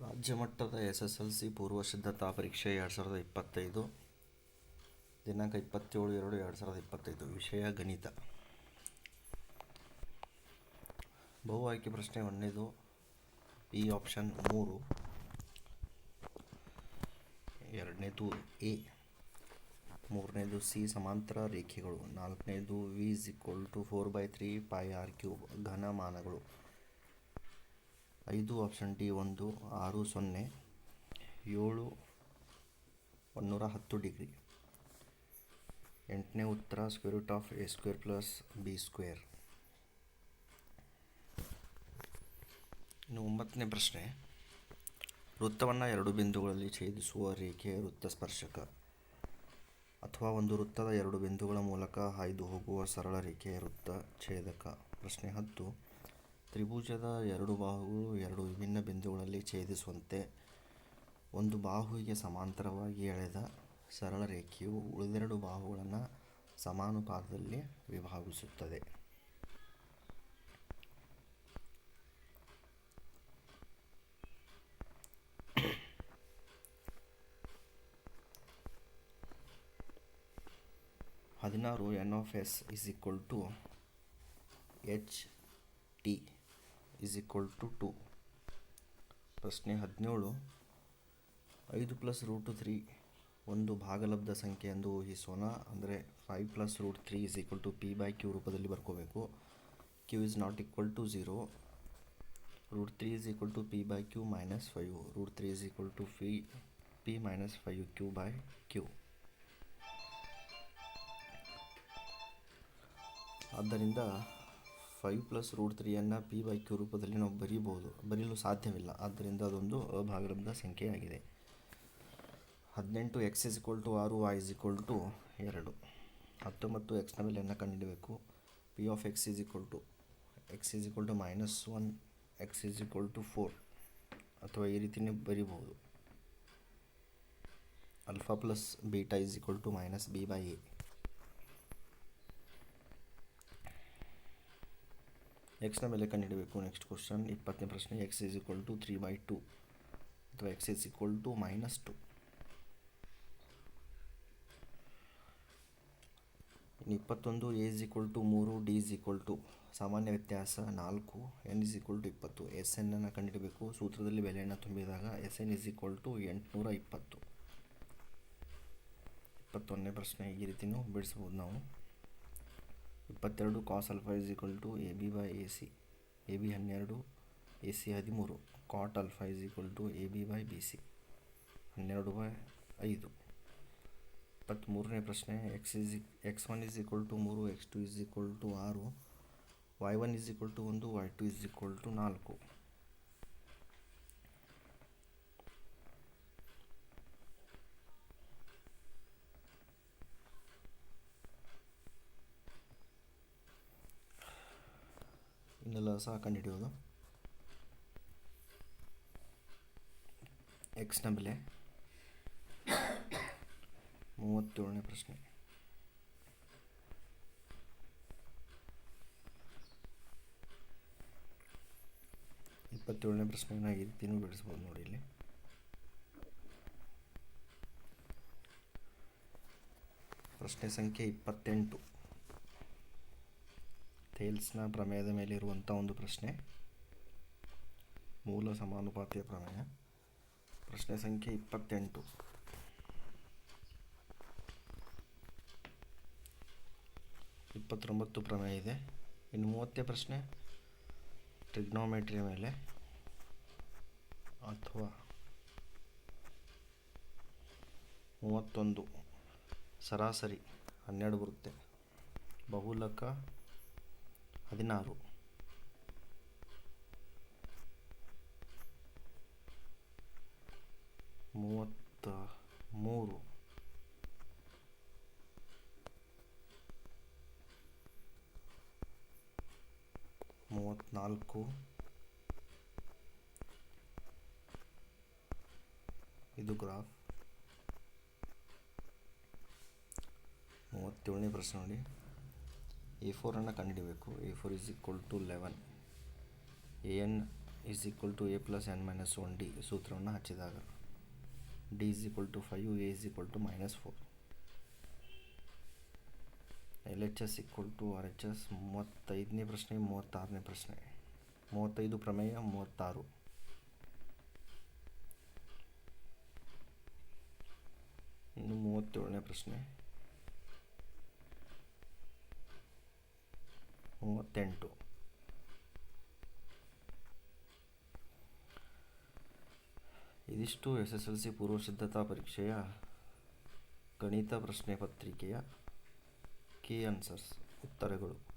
ರಾಜ್ಯ ಮಟ್ಟದ S S L C ಪೂರ್ವ ಸಿದ್ಧತಾ ಪರೀಕ್ಷೆ ಎರಡು ಸಾವಿರದ ಇಪ್ಪತ್ತೈದು. ದಿನಾಂಕ ಇಪ್ಪತ್ತೇಳು ಎರಡು ಎರಡು ಸಾವಿರದ ಇಪ್ಪತ್ತೈದು. ವಿಷಯ ಗಣಿತ. ಬಹು ಆಯ್ಕೆ ಪ್ರಶ್ನೆ ಒಂದನೇದು ಈ ಆಪ್ಷನ್ ಮೂರು. ಎರಡನೇದು ಎ. ಮೂರನೇದು ಸಿ ಸಮಾಂತರ ರೇಖೆಗಳು. ನಾಲ್ಕನೇದು V is equal to four by three pi R cube ಘನಮಾನಗಳು. ಐದು ಆಪ್ಷನ್ ಡಿ ಒಂದು ಆರು ಸೊನ್ನೆ ಏಳು ಒನ್ನೂರ ಹತ್ತು ಡಿಗ್ರಿ. ಎಂಟನೇ ಉತ್ತರ square root of A square plus B square ಇನ್ನು ಒಂಬತ್ತನೇ ಪ್ರಶ್ನೆ, ವೃತ್ತವನ್ನು ಎರಡು ಬಿಂದುಗಳಲ್ಲಿ ಛೇದಿಸುವ ರೇಖೆ ವೃತ್ತಸ್ಪರ್ಶಕ ಅಥವಾ ಒಂದು ವೃತ್ತದ ಎರಡು ಬಿಂದುಗಳ ಮೂಲಕ ಹಾಯ್ದು ಹೋಗುವ ಸರಳ ರೇಖೆ ವೃತ್ತ ಛೇದಕ. ಪ್ರಶ್ನೆ ಹತ್ತು ತ್ರಿಭುಜದ ಎರಡು ಬಾಹುಗಳು ಎರಡು ವಿಭಿನ್ನ ಬಿಂದುಗಳಲ್ಲಿ ಛೇದಿಸುವಂತೆ ಒಂದು ಬಾಹುವಿಗೆ ಸಮಾಂತರವಾಗಿ ಎಳೆದ ಸರಳ ರೇಖೆಯು ಉಳಿದೆರಡು ಬಾಹುಗಳನ್ನು ಸಮಾನುಪಾತದಲ್ಲಿ ವಿಭಾಗಿಸುತ್ತದೆ. ಹದಿನಾರು N of S is equal to H T is equal to to ಪ್ರಶ್ನೆ ಹದಿನೇಳು. ಐದು ಪ್ಲಸ್ ರೂಟ್ ತ್ರೀ ಒಂದು ಭಾಗಲಬ್ಧ ಸಂಖ್ಯೆ ಎಂದು ಊಹಿಸೋಣ. ಅಂದರೆ five plus root three is equal to P by Q ರೂಪದಲ್ಲಿ ಬರ್ಕೋಬೇಕು. Q is not equal to zero root three is equal to P by Q minus five root three is equal to P P minus five Q by Q ಆದ್ದರಿಂದ five plus root ತ್ರೀಯನ್ನು P by Q ರೂಪದಲ್ಲಿ ನಾವು ಬರೀಬಹುದು. ಬರೀಲು ಸಾಧ್ಯವಿಲ್ಲ. ಆದ್ದರಿಂದ ಅದೊಂದು ಅಭಾಗಲಬ್ಧ ಸಂಖ್ಯೆಯಾಗಿದೆ ಹದಿನೆಂಟು ಎಕ್ಸ್ ಇಸ್ ಇಕ್ವಲ್ ಟು ಆರು ವೈ ಇಸ್ ಇಕ್ವಲ್ ಟು ಎರಡು. ಹತ್ತೊಂಬತ್ತು ಎಕ್ಸ್ನ ಬೆಲೆಯನ್ನು ಕಂಡುಹಿಡಬೇಕು. P of X is equal to X is equal to minus one X is equal to four ಅಥವಾ ಈ ರೀತಿಯೇ ಬರೀಬಹುದು. Alpha plus beta is equal to minus B by A ಎಕ್ಸ್ನ ಮೇಲೆ ಕಂಡುಹಿಡಬೇಕು ನೆಕ್ಸ್ಟ್ ಕ್ವಶನ್ ಇಪ್ಪತ್ತನೇ ಪ್ರಶ್ನೆ. X is equal to three by two ಅಥವಾ X is equal to minus two ಇಪ್ಪತ್ತೊಂದು ಎ ಇಸ್ ಈಕ್ವಲ್ ಟು ಮೂರು ಡಿ ಇಸ್ ಈಕ್ವಲ್ ಟು ಸಾಮಾನ್ಯ ವ್ಯತ್ಯಾಸ ನಾಲ್ಕು ಎನ್ ಇಸ್ ಈಕ್ವಲ್ ಟು ಇಪ್ಪತ್ತು. ಎಸ್ ಎನ್ನನ್ನು ಕಂಡುಹಿಡಬೇಕು ಸೂತ್ರದಲ್ಲಿ ಬೆಲೆಯನ್ನು ತುಂಬಿದಾಗ S N is equal to ಎಂಟುನೂರ ಇಪ್ಪತ್ತು. ಇಪ್ಪತ್ತೊಂದನೇ ಪ್ರಶ್ನೆ ಈ ರೀತಿಯೂ ಬಿಡಿಸ್ಬೋದು ನಾವು. ಇಪ್ಪತ್ತೆರಡು cos alpha is equal to A B by A C A B ಹನ್ನೆರಡು ಎ ಸಿ ಹದಿಮೂರು cot alpha is equal to A B by B C ಹನ್ನೆರಡು ಬೈ ಐದು. ಇಪ್ಪತ್ತ್ಮೂರನೇ ಪ್ರಶ್ನೆ X is X one is equal to ಮೂರು X two is equal to ಆರು Y one is equal to ಒಂದು Y two is equal to ನಾಲ್ಕು. ಇನ್ನೆಲ್ಲ ಸಹ ಕಂಡುಹಿಡಿಯೋದು. ಎಕ್ಸ್ನ ಬೆಲೆ. ಮೂವತ್ತೇಳನೇ ಪ್ರಶ್ನೆ. ಇಪ್ಪತ್ತೇಳನೇ ಪ್ರಶ್ನೆಯನ್ನು ಈ ರೀತಿಯೂ ಬಿಡಿಸ್ಬೋದು ನೋಡಿ ಇಲ್ಲಿ. ಪ್ರಶ್ನೆ ಸಂಖ್ಯೆ ಇಪ್ಪತ್ತೆಂಟು. ಥೇಲ್ಸ್ನ ಪ್ರಮೇಯದ ಮೇಲೆ ಇರುವಂಥ ಒಂದು ಪ್ರಶ್ನೆ. ಮೂಲ ಸಮಾನುಪಾತಿಯ ಪ್ರಮೇಯ. ಪ್ರಶ್ನೆ ಸಂಖ್ಯೆ ಇಪ್ಪತ್ತೆಂಟು. ಇಪ್ಪತ್ತೊಂಬತ್ತು ಪ್ರಮೇಯ ಇದೆ. ಇನ್ನು ಮೂವತ್ತೇ ಪ್ರಶ್ನೆ. ಟ್ರಿಗ್ನೋಮೆಟ್ರಿಯ ಮೇಲೆ ಅಥವಾ ಮೂವತ್ತೊಂದು. ಸರಾಸರಿ ಹನ್ನೆರಡು ಬರುತ್ತೆ. ಬಹುಲಕ ಹದಿನಾರು. ಮೂವತ್ತ ಮೂರು. ಮೂವತ್ತ್ನಾಲ್ಕು ಇದು ಗ್ರಾಫ್. ಮೂವತ್ತೇಳನೇ ಪ್ರಶ್ನೆ ನೋಡಿ. ಎ ಫೋರನ್ನು ಕಂಡುಹಿಡಬೇಕು A four is equal to eleven A N is equal to A plus N minus one D ಸೂತ್ರವನ್ನು ಹಚ್ಚಿದಾಗ. D is equal to five A is equal to minus four L H S equal to R H S ಮೂವತ್ತೈದನೇ ಪ್ರಶ್ನೆ, ಮೂವತ್ತಾರನೇ ಪ್ರಶ್ನೆ. ಮೂವತ್ತೈದು ಪ್ರಮೇಯ, ಮೂವತ್ತಾರು. ಇನ್ನು ಮೂವತ್ತೇಳನೇ ಪ್ರಶ್ನೆ. ಮೂವತ್ತೆಂಟು. ಇದಿಷ್ಟು ಎಸ್ ಎಸ್ ಎಲ್ ಸಿ ಪೂರ್ವ ಸಿದ್ಧತಾ ಪರೀಕ್ಷೆಯ ಗಣಿತ ಪ್ರಶ್ನೆ ಪತ್ರಿಕೆಯ ಕೀ ಆನ್ಸರ್ಸ್ ಉತ್ತರಗಳು.